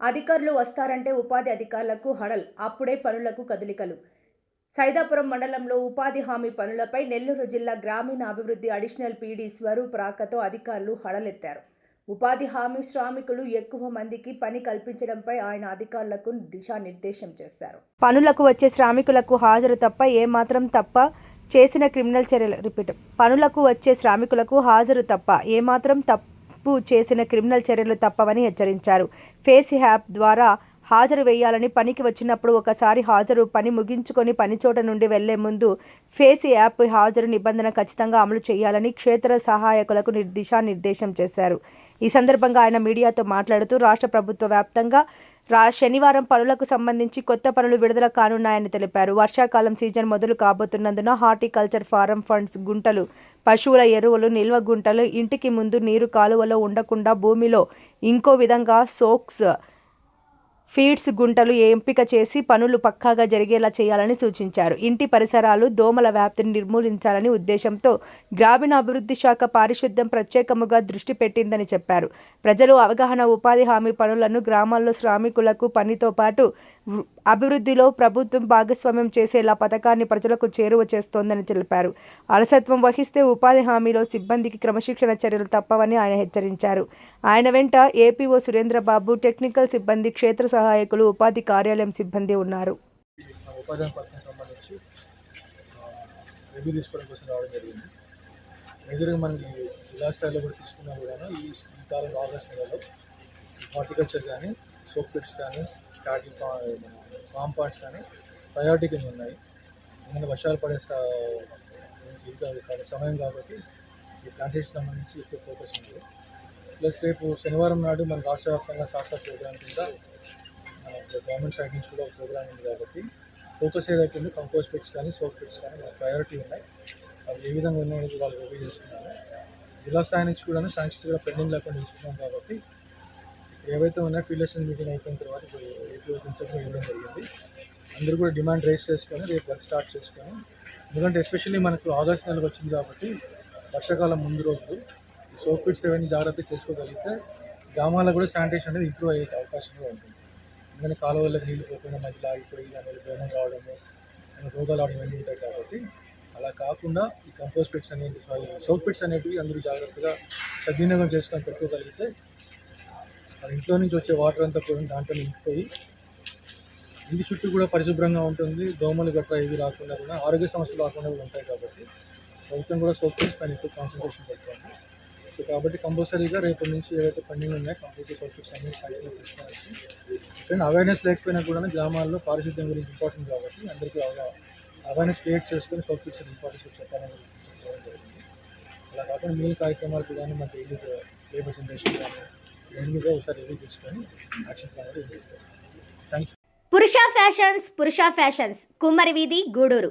అధికారులు వస్తారంటే ఉపాధి అధికారులకు హడల్ అప్పుడే పనులకు కదలికలు. సైదాపురం మండలంలో ఉపాధి హామీ పనులపై నెల్లూరు జిల్లా గ్రామీణ అభివృద్ధి అడిషనల్ పీడీ స్వరూప్ రాకతో అధికారులు హడలెత్తారు. ఉపాధి హామీ శ్రామికులు ఎక్కువ మందికి పని కల్పించడంపై ఆయన అధికారులకు దిశానిర్దేశం చేశారు. పనులకు వచ్చే శ్రామికులకు హాజరు తప్ప ఏమాత్రం తప్ప చేసిన క్రిమినల్ చర్యలు రిపీట్ పనులకు వచ్చే శ్రామికులకు హాజరు తప్ప ఏమాత్రం తప్ప చేసిన క్రిమినల్ చర్యలు తప్పవని హెచ్చరించారు. ఫేస్ యాప్ ద్వారా హాజరు వేయాలని పనికి వచ్చినప్పుడు ఒకసారి హాజరు పని ముగించుకొని పనిచోట నుండి వెళ్ళే ముందు ఫేస్ యాప్ హాజరు నిబంధన ఖచ్చితంగా అమలు చేయాలని క్షేత్ర సహాయకులకు దిశానిర్దేశం చేశారు. ఈ సందర్భంగా ఆయన మీడియాతో మాట్లాడుతూ రాష్ట్ర ప్రభుత్వ వ్యాప్తంగా రా శనివారం పనులకు సంబంధించి కొత్త పనులు విడుదల కానున్నాయని తెలిపారు. వర్షాకాలం సీజన్ మొదలు కాబోతున్నందున హార్టికల్చర్ ఫారం ఫండ్స్ గుంటలు పశువుల ఎరువులు నిల్వ గుంటలు ఇంటికి ముందు నీరు కాలువలో ఉండకుండా భూమిలో ఇంకో విధంగా సోక్స్ ఫీడ్స్ గుంటలు ఎంపిక చేసి పనులు పక్కాగా జరిగేలా చేయాలని సూచించారు. ఇంటి పరిసరాలు దోమల వ్యాప్తిని నిర్మూలించాలని ఉద్దేశంతో గ్రామీణాభివృద్ధి శాఖ పారిశుద్ధ్యం ప్రత్యేకముగా దృష్టి పెట్టిందని చెప్పారు. ప్రజలు అవగాహన ఉపాధి హామీ పనులను గ్రామాల్లో శ్రామికులకు పనితో పాటు అభివృద్ధిలో ప్రభుత్వం భాగస్వామ్యం చేసేలా పథకాన్ని ప్రజలకు చేరువ చేస్తోందని తెలిపారు. అలసత్వం వహిస్తే ఉపాధి హామీలో సిబ్బందికి క్రమశిక్షణ చర్యలు తప్పవని ఆయన హెచ్చరించారు. ఆయన వెంట ఏపీఓ సురేంద్రబాబు టెక్నికల్ సిబ్బంది క్షేత్ర సహాయకులు ఉపాధి కార్యాలయం సిబ్బంది ఉన్నారు. ఉపాధి సంబంధించి రివ్యూ తీసుకోవడం కోసం రావడం జరిగింది. మేజర్గా మనకి జిల్లా స్థాయిలో కూడా తీసుకున్నా కూడా ఈ ఈ కాలం ఆగస్ట్ నెలలో హార్టికల్చర్ కానీ సోప్ కిట్స్ కానీ క్యాటిల్ ఫామ్ పార్ట్స్ కానీ ప్రయారిటీ కింద ఉన్నాయి. ఎందుకంటే వర్షాలు పడే సమయం కాబట్టి ఈ ప్లాంటేషన్ సంబంధించి ఎక్కువ ఫోకస్ ఉంది. ప్లస్ రేపు శనివారం నాడు మన రాష్ట్ర వ్యాప్తంగా శాస్త్ర ప్రోగ్రామ్ కింద గవర్నమెంట్ సైడ్ నుంచి కూడా ఒక ప్రోగ్రామ్ ఉంది కాబట్టి ఫోకస్ ఏదైతే ఉందో కంపోస్ట్ పిట్స్ కానీ సోప్ పిట్స్ కానీ ప్రయారిటీ ఉన్నాయి. అవి ఏ విధంగా ఉన్నాయనేది వాళ్ళు రివ్యూ చేసుకున్నారు జిల్లా స్థాయి నుంచి కూడా శాంక్షన్స్ కూడా పెండింగ్ లేకుండా ఇస్తున్నాం కాబట్టి ఏవైతే ఉన్నాయో ఫీల్డేషన్ మీటింగ్ అయిపోయిన తర్వాత ఏపీ ఇవ్వడం జరిగింది. అందరూ కూడా డిమాండ్ రేస్ చేసుకొని రేపు వర్క్ స్టార్ట్ చేసుకొని ఎందుకంటే ఎస్పెషల్లీ మనకు ఆగస్ట్ నెలకు వచ్చింది కాబట్టి వర్షాకాలం ముందు రోజులు సోప్ పిట్స్ ఏవన్నీ జాగ్రత్త చేసుకోగలిగితే గ్రామాల్లో కూడా శానిటేషన్ అనేది ఇంప్రూవ్ అయ్యే అవకాశం ఉంటుంది. ఎందుకంటే కాలువలకు నీళ్ళు పోకుండా మధ్యలో ఆగిపోయి దానివల్ల దోమం రావడము రోగాలు రావడం ఇవన్నీ ఉంటాయి కాబట్టి అలా కాకుండా ఈ కంపోస్ట్ పిట్స్ అనేవి సోప్ పిట్స్ అనేటివి అందరూ జాగ్రత్తగా సద్వినియోగం చేసుకొని పెట్టుకోగలిగితే మన ఇంట్లో నుంచి వచ్చే వాటర్ అంతా కూడా దాంట్లో నింపిపోయి ఇంటి చుట్టూ కూడా పరిశుభ్రంగా ఉంటుంది. దోమలు గట్రా ఇవి రాకుండా కూడా ఆరోగ్య సమస్యలు రాకుండా కూడా ఉంటాయి కాబట్టి ప్రభుత్వం కూడా సోప్ పిట్స్ పైన ఎక్కువ కాన్సన్ట్రేషన్ పెడుతుంది సో కాబట్టి కంపల్సరీగా రేపటి నుంచి ఏవైతే పెండింగ్ ఉన్నాయో కంప్లీట్ సోప్ అన్ని సైట్లో తీసుకోవచ్చు అండ్ అవేర్నెస్ లేకపోయినా కూడా గ్రామాల్లో పారిశుద్ధ్యం గురించి ఇంపార్టెంట్ కాబట్టి అందరికీ అవేర్నెస్ క్రియేట్ చేసుకొని సోప్ ఇంపార్టెన్స్ చెప్పాలని జరిగింది. అలా కాకుండా మిగిలిన కార్యక్రమాలు కూడా మన డైలీ లేబర్ జనరేషన్ కానీ ఒకసారి రివ్యూ తీసుకొని action plan thank you Purusha fashions Purusha fashions Kummari Veedhi Gudur.